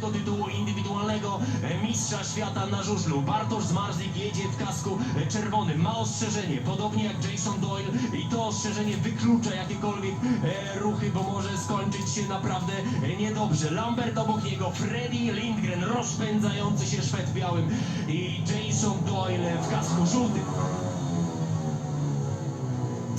tego tytułu indywidualnego e, mistrza świata na żużlu. Bartosz Zmarzlik jedzie w kasku e, czerwonym. Ma ostrzeżenie, podobnie jak Jason Doyle i to ostrzeżenie wyklucza jakiekolwiek e, ruchy, bo może skończyć się naprawdę niedobrze. Lambert obok niego, Freddy Lindgren, rozpędzający się Szwed białym i Jason Doyle w kasku żółtym.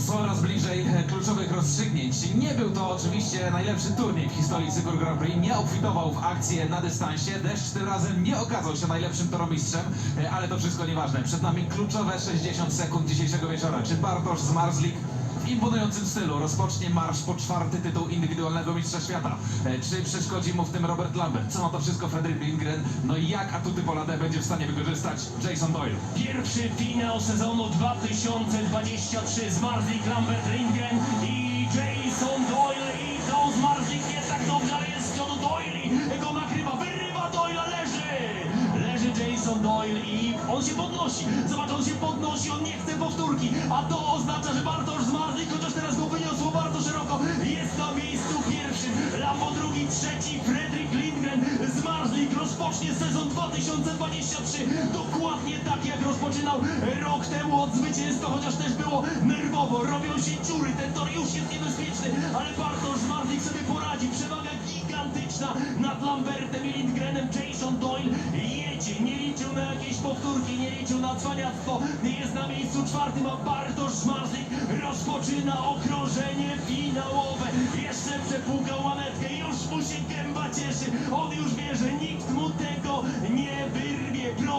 Coraz bliżej e, kluczowych rozstrzygnięć. Nie był to oczywiście najlepszy turniej w historii Cykl Grand Prix. Nie obfitował w akcję na dystansie. Deszcz tym razem nie okazał się najlepszym toromistrzem, e, ale to wszystko nieważne. Przed nami kluczowe 60 sekund dzisiejszego wieczora. Czy Bartosz Zmarzlik w imponującym stylu rozpocznie marsz po czwarty tytuł indywidualnego mistrza świata? E, Czy przeszkodzi mu w tym Robert Lambert? Co na to wszystko Fredrik Lindgren? No i jak atuty Poladę będzie w stanie wykorzystać Jason Doyle? Pierwszy finał sezonu 2023 Zmarzlik, Lambert Lindgren i Jason Doyle i to Zmarzlik nie tak dobrze, ale jest przodu Doyle. Go nakrywa, wyrywa Doyle, leży! Leży Jason Doyle i on się podnosi, zobacz, on się podnosi, on nie chce powtórki, a to oznacza, że Bartosz Zmarzlik, chociaż teraz go wyniosło bardzo szeroko, jest na miejscu pierwszym, Lambo drugi, trzeci, Fredrik Lindgren, Zmarzlik rozpocznie sezon 2023 dokładnie tak jak rozpoczynał rok temu od zwycięstwa, chociaż też było robią się dziury, ten tor już jest niebezpieczny, ale Bartosz Zmarzlik sobie poradzi, przewaga gigantyczna nad Lambertem i Lindgrenem, Jason Doyle jedzie, nie liczył na jakieś powtórki, nie liczył na cwaniactwo, jest na miejscu czwartym, a Bartosz Zmarzlik rozpoczyna okrążenie finałowe, jeszcze przepłukał manetkę, już mu się gęba cieszy, on już wie, że nikt mu tego nie wyrwie,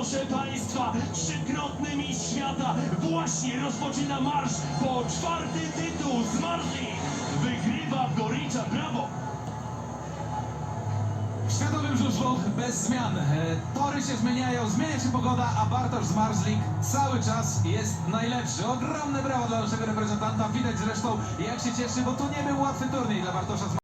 proszę Państwa, trzykrotny mistrz świata właśnie rozpoczyna marsz po czwarty tytuł, Zmarzlik wygrywa Goricza, brawo! Światowym żużlu bez zmian. E, Tory się zmieniają, zmienia się pogoda, a Bartosz Zmarzlik cały czas jest najlepszy. Ogromne brawo dla naszego reprezentanta. Widać zresztą jak się cieszy, bo to nie był łatwy turniej dla Bartosza Zmarzlika.